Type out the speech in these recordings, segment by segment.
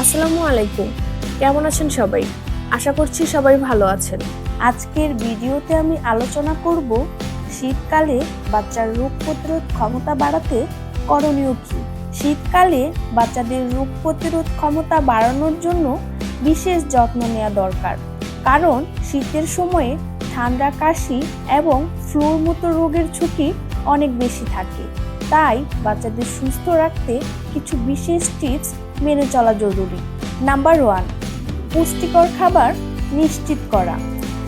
আসসালামু আলাইকুম। কেমন আছেন সবাই? আশা করছি সবাই ভালো আছেন। আজকের ভিডিওতে আমি আলোচনা করব শীতকালে বাচ্চার রোগ প্রতিরোধ ক্ষমতা বাড়াতে করণীয় কী? শীতকালে বাচ্চাদের রোগ প্রতিরোধ ক্ষমতা বাড়ানোর জন্য বিশেষ যত্ন নেওয়া দরকার। কারণ শীতের সময়ে ঠান্ডা কাশি এবং ফ্লুর মতো রোগের ঝুঁকি অনেক বেশি থাকে। তাই বাচ্চাদের সুস্থ রাখতে কিছু বিশেষ টিপস মেনে চলা জরুরি। নাম্বার ওয়ান পুষ্টিকর খাবার নিশ্চিত করা।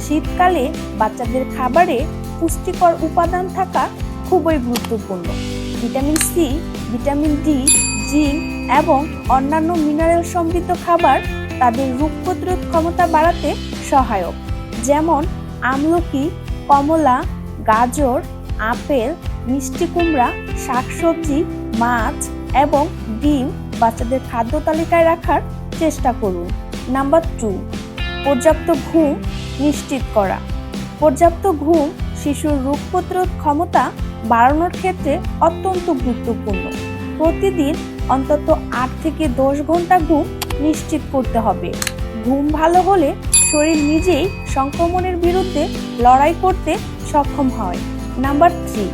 শীতকালে বাচ্চাদের খাবারে পুষ্টিকর উপাদান থাকা খুবই গুরুত্বপূর্ণ। Vitamin C vitamin D zinc এবং অন্যান্য মিনারেল সমৃদ্ধ খাবার তাদের রোগ প্রতিরোধ ক্ষমতা বাড়াতে সহায়ক। যেমন আমলকি, কমলা, গাজর, আপেল, মিষ্টি কুমড়া, শাকসবজি, মাছ এবং ডিম বাচ্চাদের খাদ্য তালিকায় রাখার চেষ্টা করুন। নাম্বার টু পর্যাপ্ত ঘুম নিশ্চিত করা। পর্যাপ্ত ঘুম শিশুর রোগ প্রতিরোধ ক্ষমতা বাড়ানোর ক্ষেত্রে অত্যন্ত গুরুত্বপূর্ণ। প্রতিদিন অন্তত আট থেকে দশ ঘণ্টা ঘুম নিশ্চিত করতে হবে। ঘুম ভালো হলে শরীর নিজেই সংক্রমণের বিরুদ্ধে লড়াই করতে সক্ষম হয়। নাম্বার থ্রি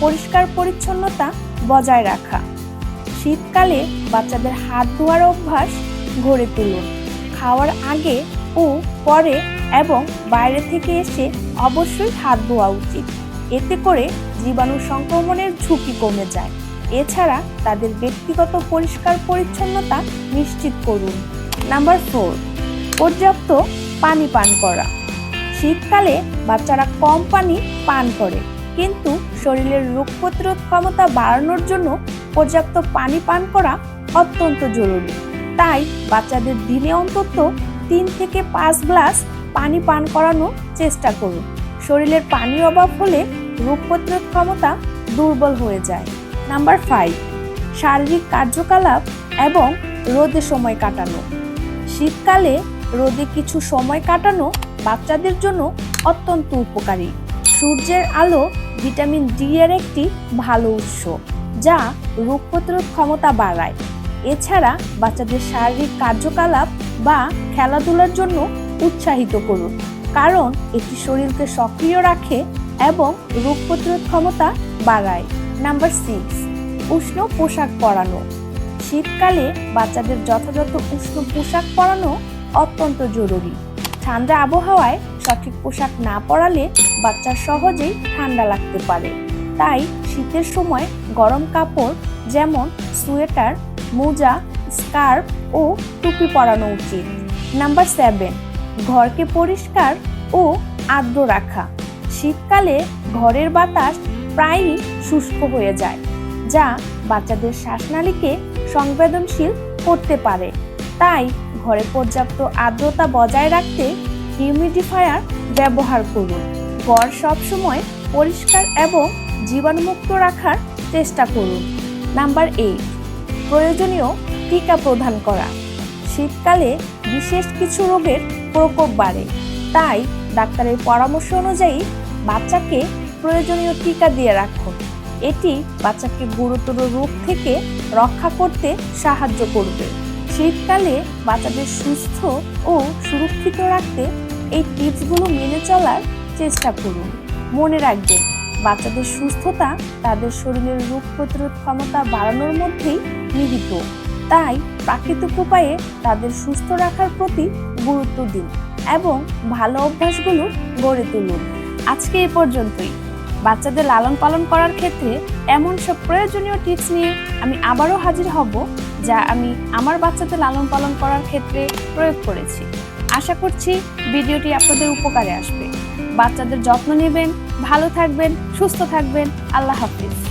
পরিষ্কার পরিচ্ছন্নতা বজায় রাখা। শীতকালে বাচ্চাদের হাত ধোয়ার অভ্যাস গড়ে তুলুন। খাওয়ার আগে ও পরে এবং বাইরে থেকে এসে অবশ্যই হাত ধোয়া উচিত। এতে করে জীবাণু সংক্রমণের ঝুঁকি কমে যায়। এছাড়া তাদের ব্যক্তিগত পরিষ্কার পরিচ্ছন্নতা নিশ্চিত করুন। নাম্বার ফোর, পর্যাপ্ত পানি পান করা। শীতকালে বাচ্চারা কম পানি পান করে। কিন্তু শরীরের রোগ প্রতিরোধ ক্ষমতা বাড়ানোর জন্য পর্যাপ্ত পানি পান করা অত্যন্ত জরুরি। তাই বাচ্চাদের দিনে অন্তত তিন থেকে পাঁচ গ্লাস পানি পান করানোর চেষ্টা করুন। শরীরের পানির অভাব হলে রোগ প্রতিরোধ ক্ষমতা দুর্বল হয়ে যায়। নাম্বার ফাইভ, শারীরিক কার্যকলাপ এবং রোদে সময় কাটানো। শীতকালে রোদে কিছু সময় কাটানো বাচ্চাদের জন্য অত্যন্ত উপকারী। সূর্যের আলো ভিটামিন ডি এর একটি ভালো উৎস, যা রোগ প্রতিরোধ ক্ষমতা বাড়ায়। এছাড়া বাচ্চাদের শারীরিক কার্যকলাপ বা খেলাধুলার জন্য উৎসাহিত করুন, কারণ এটি শরীরকে সক্রিয় রাখে এবং রোগ প্রতিরোধ ক্ষমতা বাড়ায়। নাম্বার সিক্স উষ্ণ পোশাক পরানো। শীতকালে বাচ্চাদের যথাযথ উষ্ণ পোশাক পরানো অত্যন্ত জরুরি। ঠান্ডা আবহাওয়ায় সঠিক পোশাক না পরালে বাচ্চার সহজেই ঠান্ডা লাগতে পারে। তাই শীতের সময় গরম কাপড় যেমন সোয়েটার, মোজা, স্কার্ফ ও টুপি পরানো উচিত। নাম্বার সেভেন, ঘরকে পরিষ্কার ও আর্দ্র রাখা। শীতকালে ঘরের বাতাস প্রায়ই শুষ্ক হয়ে যায়, যা বাচ্চাদের শ্বাসনালীকে সংবেদনশীল করতে পারে। তাই ঘরে পর্যাপ্ত আর্দ্রতা বজায় রাখতে হিউমিডিফায়ার ব্যবহার করুন। ঘর সবসময় পরিষ্কার এবং জীবাণুমুক্ত রাখার চেষ্টা করুন। নাম্বার এইট প্রয়োজনীয় টিকা প্রদান করা। শীতকালে বিশেষ কিছু রোগের প্রকোপ বাড়ে, তাই ডাক্তারের পরামর্শ অনুযায়ী বাচ্চাকে প্রয়োজনীয় টিকা দিয়ে রাখুন। এটি বাচ্চাকে গুরুতর রোগ থেকে রক্ষা করতে সাহায্য করবে। শীতকালে বাচ্চাদের সুস্থ ও সুরক্ষিত রাখতে এই টিপসগুলো মেনে চলার চেষ্টা করুন। মনে রাখবেন, বাচ্চাদের সুস্থতা তাদের শরীরের রোগ প্রতিরোধ ক্ষমতা বাড়ানোর মধ্যেই নিহিত। তাই প্রাকৃতিক উপায়ে তাদের সুস্থ রাখার প্রতি গুরুত্ব দিন এবং ভালো অভ্যাসগুলো গড়ে তুলুন। আজকে এ পর্যন্তই। বাচ্চাদের লালন পালন করার ক্ষেত্রে এমন সব প্রয়োজনীয় টিপস নিয়ে আমি আবারও হাজির হব, যা আমি আমার বাচ্চাদের লালন পালন করার ক্ষেত্রে প্রয়োগ করেছি। আশা করছি ভিডিওটি আপনাদের উপকারে আসবে। বাচ্চাদের যত্ন নেবেন, ভালো থাকবেন, সুস্থ থাকবেন। আল্লাহ হাফিজ।